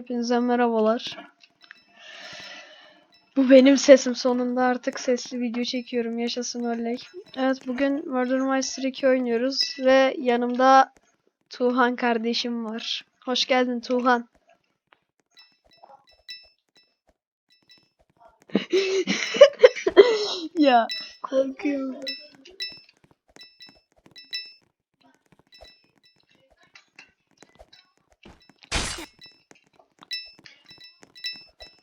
Hepinize merhabalar. Bu benim sesim sonunda artık sesli video çekiyorum. Yaşasın oley. Evet bugün Murder Mystery 2 oynuyoruz ve yanımda Tuğhan kardeşim var. Hoş geldin Tuğhan. ya korkuyorum.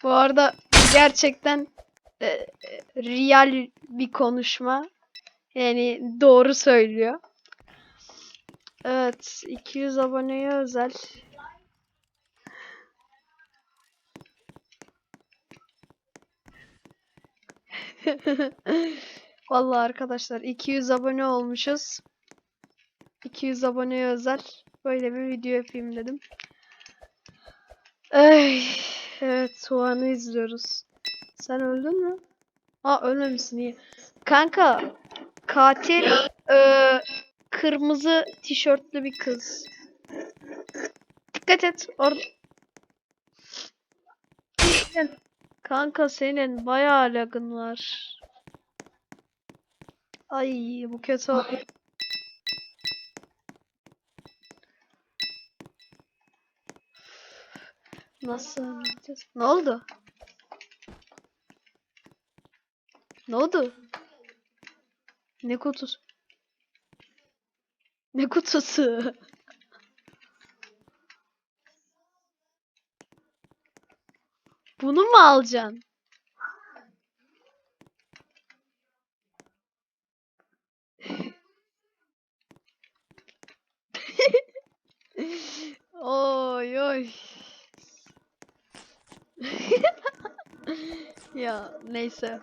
Bu arada gerçekten e, real bir konuşma. Yani doğru söylüyor. Evet, 200 aboneye özel. Vallahi arkadaşlar 200 abone olmuşuz. 200 aboneye özel böyle bir video yapayım dedim. Ay, evet Tuğan'ı izliyoruz. Sen öldün mü? Aa ölmemişsin iyi. Kanka katil eee, kırmızı tişörtlü bir kız. Dikkat et. Orada. Kanka senin bayağı lagın var. Ay bu kötü oldu. Nasıl anlatacağız? Ne oldu? Ne oldu? Ne kutusu? Ne kutusu? Bunu mu alacaksın? Neyse.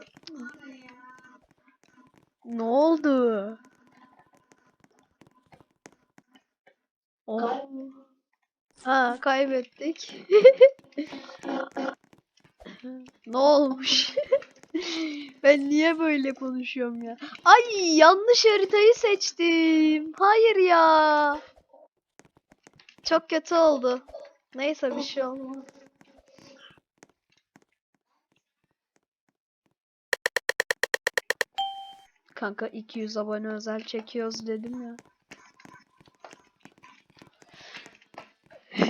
Ne oldu? Oo. Ha kaybettik. Ne olmuş? Ben niye böyle konuşuyorum ya? Ay yanlış haritayı seçtim. Hayır ya. Çok kötü oldu. Neyse bir şey olmaz. Kanka 200 abone özel çekiyoruz dedim ya.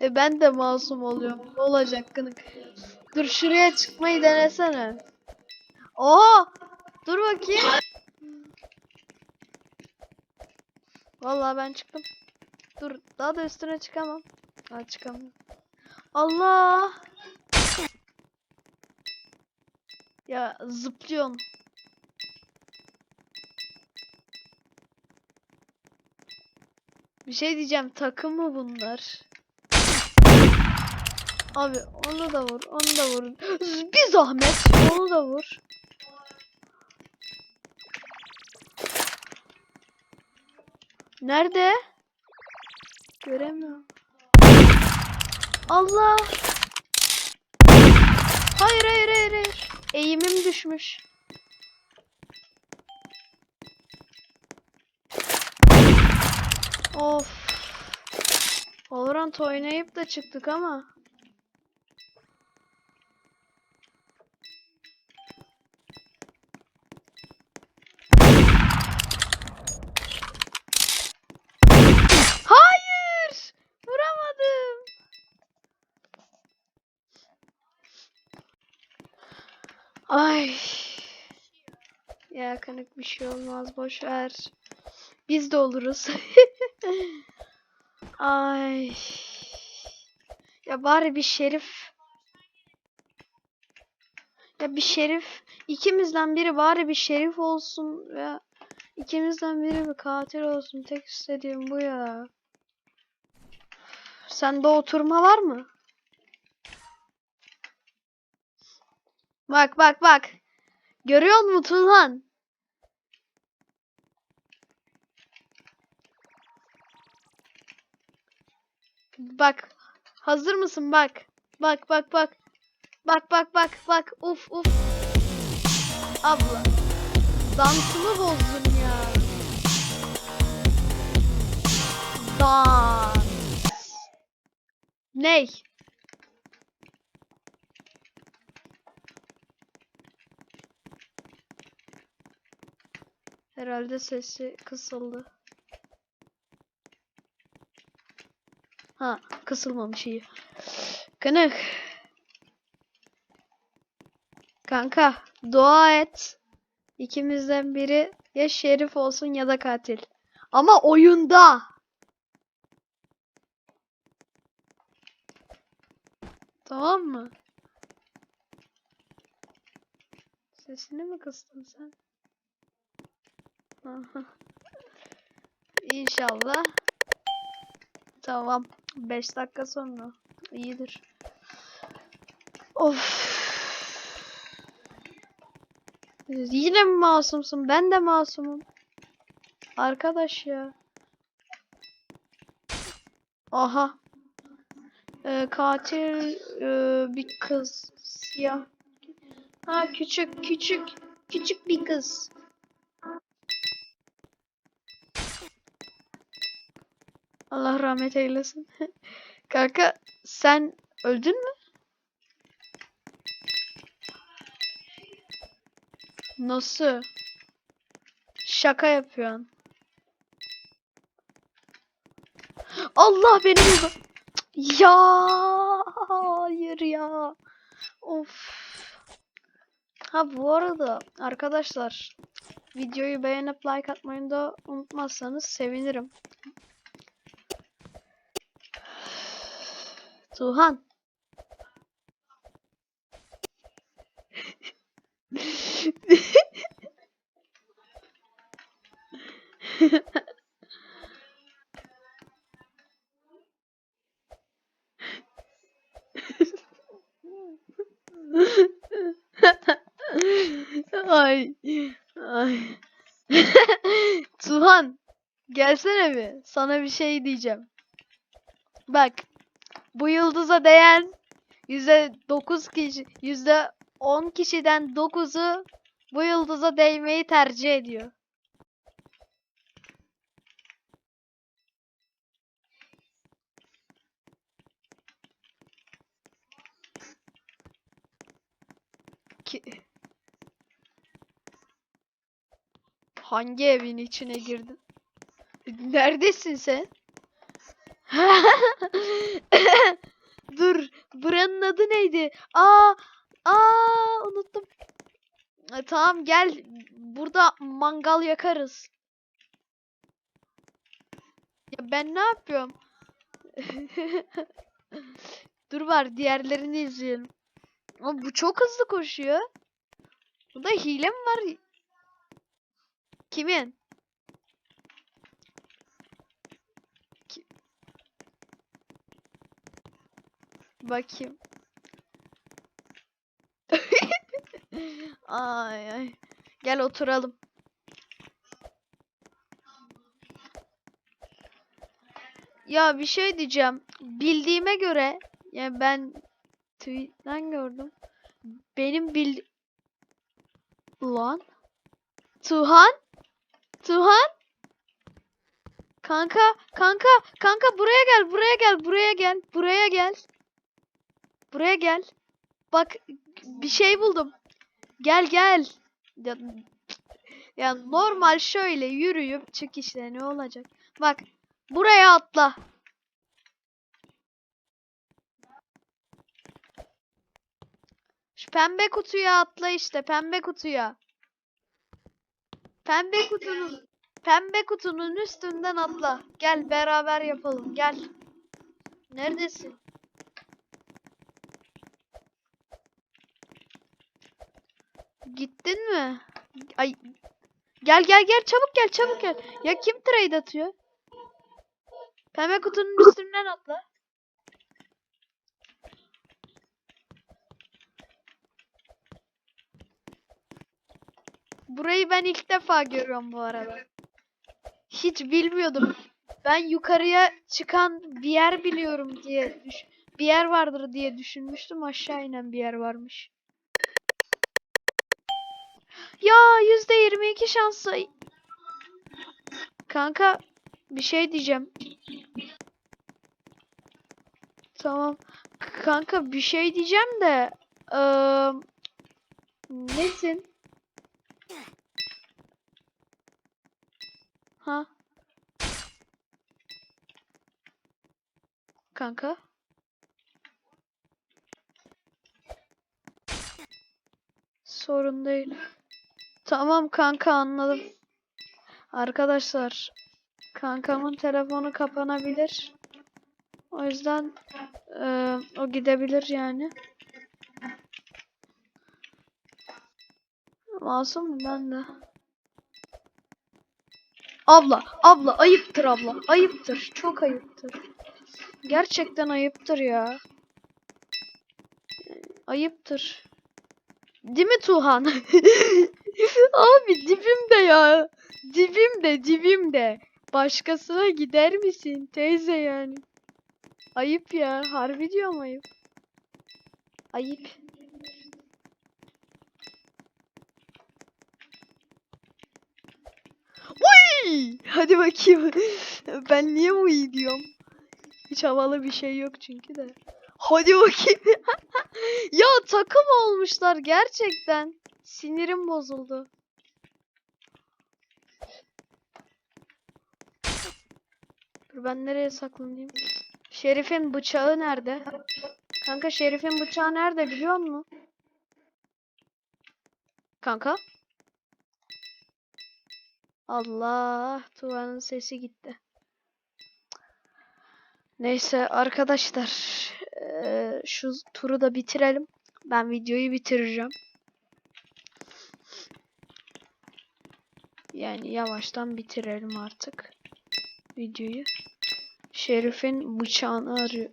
e ben de masum oluyorum. Ne olacak kınık? Dur şuraya çıkmayı denesene. Oha! Dur bakayım. Vallahi ben çıktım. Dur daha da üstüne çıkamam. Ha çıkamam. Allah! Ya zıplıyorsun. Bir şey diyeceğim takım mı bunlar? Abi onu da vur, onu da vur. Bir zahmet onu da vur. Nerede? Göremiyorum. Allah! Hayır hayır hayır hayır. Eğimim düşmüş. Of. Valorant oynayıp da çıktık ama. Hayır! Vuramadım. Ay. Ya kanık bir şey olmaz boş ver. Biz de oluruz. Ay. Ya bari bir şerif. Ya bir şerif. ikimizden biri bari bir şerif olsun ya. ikimizden biri bir katil olsun. Tek istediğim bu ya. Sende oturma var mı? Bak bak bak. Görüyor musun Tulhan? Bak. Hazır mısın? Bak. Bak bak bak. Bak bak bak bak. Uf uf. Abla. Dansımı bozdun ya. Dans. Ney? Herhalde sesi kısıldı. Ha, kısılmamış iyi. Kınık. Kanka, dua et. İkimizden biri ya şerif olsun ya da katil. Ama oyunda. Tamam mı? Sesini mi kıstın sen? İnşallah. Tamam. 5 dakika sonra. İyidir. Of. Yine mi masumsun? Ben de masumum. Arkadaş ya. Aha. Ee, katil e, bir kız. Siyah. Ha küçük küçük küçük bir kız. Allah rahmet eylesin. Kanka sen öldün mü? Nasıl? Şaka yapıyorsun. Allah beni. Ya hayır ya. Of. Ha bu arada arkadaşlar videoyu beğenip like atmayı da unutmazsanız sevinirim. Tuhan. ay. Ay. Tuhan, gelsene bir. Sana bir şey diyeceğim. Bak, bu yıldıza değen yüzde dokuz kişi, yüzde on kişiden dokuzu bu yıldıza değmeyi tercih ediyor. Hangi evin içine girdin? Neredesin sen? Dur, buranın adı neydi? Aa, aa unuttum. E, tamam gel, burada mangal yakarız. Ya ben ne yapıyorum? Dur var, diğerlerini izleyelim. Ama bu çok hızlı koşuyor. Burada hile mi var? Kimin? Bakayım. ay ay. Gel oturalım. Ya bir şey diyeceğim. Bildiğime göre ya ben tweetten gördüm. Benim bil Ulan Tuhan Tuhan Kanka kanka kanka buraya gel buraya gel buraya gel buraya gel Buraya gel Bak bir şey buldum Gel gel ya, ya normal şöyle yürüyüp çık işte ne olacak Bak buraya atla Şu pembe kutuya atla işte pembe kutuya. Pembe kutunun pembe kutunun üstünden atla. Gel beraber yapalım. Gel. Neredesin? Gittin mi? Ay. Gel gel gel çabuk gel çabuk gel. Ya kim trade atıyor? Pembe kutunun üstünden atla. Burayı ben ilk defa görüyorum bu arada. Hiç bilmiyordum. Ben yukarıya çıkan bir yer biliyorum diye düş bir yer vardır diye düşünmüştüm. Aşağı inen bir yer varmış. Ya yüzde yirmi iki şansla. Kanka bir şey diyeceğim. Tamam. Kanka bir şey diyeceğim de eee nesin? Ha? Kanka? Sorun değil. Tamam kanka anladım. Arkadaşlar kankamın telefonu kapanabilir. O yüzden eee, o gidebilir yani. Masum mu ben de? Abla, abla ayıptır abla. Ayıptır. Çok ayıptır. Gerçekten ayıptır ya. Ayıptır. Değil mi Tuhan? Abi dibimde ya. Dibimde, dibimde. Başkasına gider misin teyze yani? Ayıp ya. Harbi diyorum ayıp. Ayıp. Uy! Hadi bakayım. Ben niye uy diyorum? Hiç havalı bir şey yok çünkü de. Hadi bakayım. ya takım olmuşlar gerçekten. Sinirim bozuldu. Dur ben nereye saklanayım? Şerif'in bıçağı nerede? Kanka Şerif'in bıçağı nerede biliyor musun? Kanka? Allah, Tuğa'nın sesi gitti. Neyse arkadaşlar, şu turu da bitirelim. Ben videoyu bitireceğim. Yani yavaştan bitirelim artık videoyu. Şerif'in bıçağını arıyor.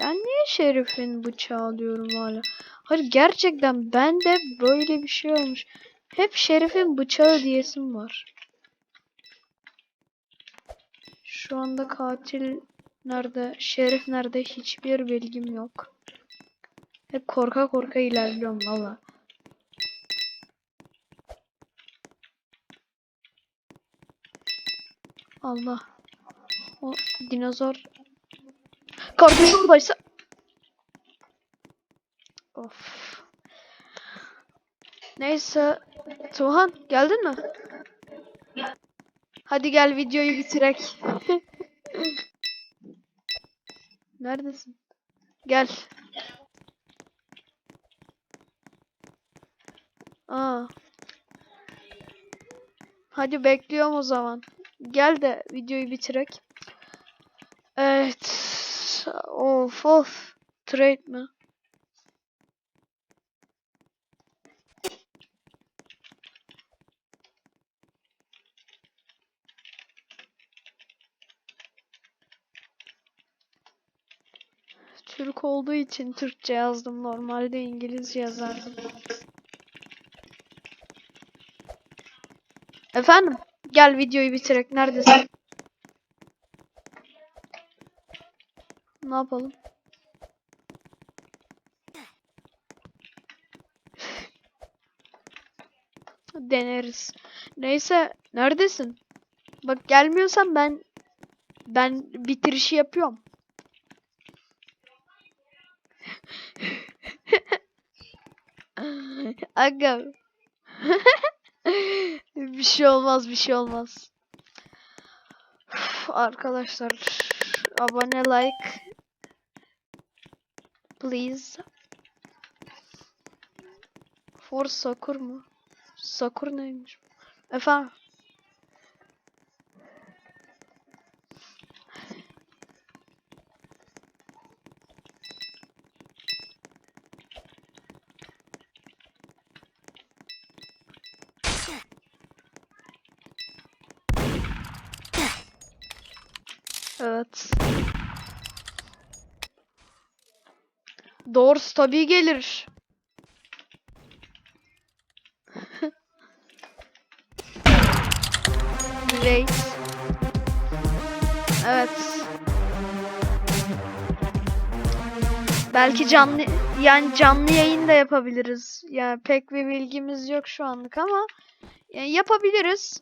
Ben niye Şerif'in bıçağı alıyorum hala? Hayır gerçekten ben de böyle bir şey olmuş. Hep Şerif'in bıçağı diyesim var. Şu anda katil nerede, Şerif nerede hiçbir bilgim yok. Hep korka korka ilerliyorum valla. Allah. O dinozor. Kardeş oradaysa. Of. Neyse. Tuhan geldin mi? Hadi gel videoyu bitirek. Neredesin? Gel. Aa. Hadi bekliyorum o zaman. Gel de videoyu bitirek. Evet. Of of. Trade mi? Türk olduğu için Türkçe yazdım. Normalde İngilizce yazardım. Efendim? Gel videoyu bitirek. Neredesin? Ne yapalım? Deneriz. Neyse, neredesin? Bak gelmiyorsan ben ben bitirişi yapıyorum. Aga. bir şey olmaz, bir şey olmaz. Üf, Arkadaşlar abone like please. For Sakur mu? Sakur neymiş? Efendim? Evet. Doğrusu tabii gelir. Reis. Evet. Belki canlı yani canlı yayın da yapabiliriz. Yani pek bir bilgimiz yok şu anlık ama yani yapabiliriz.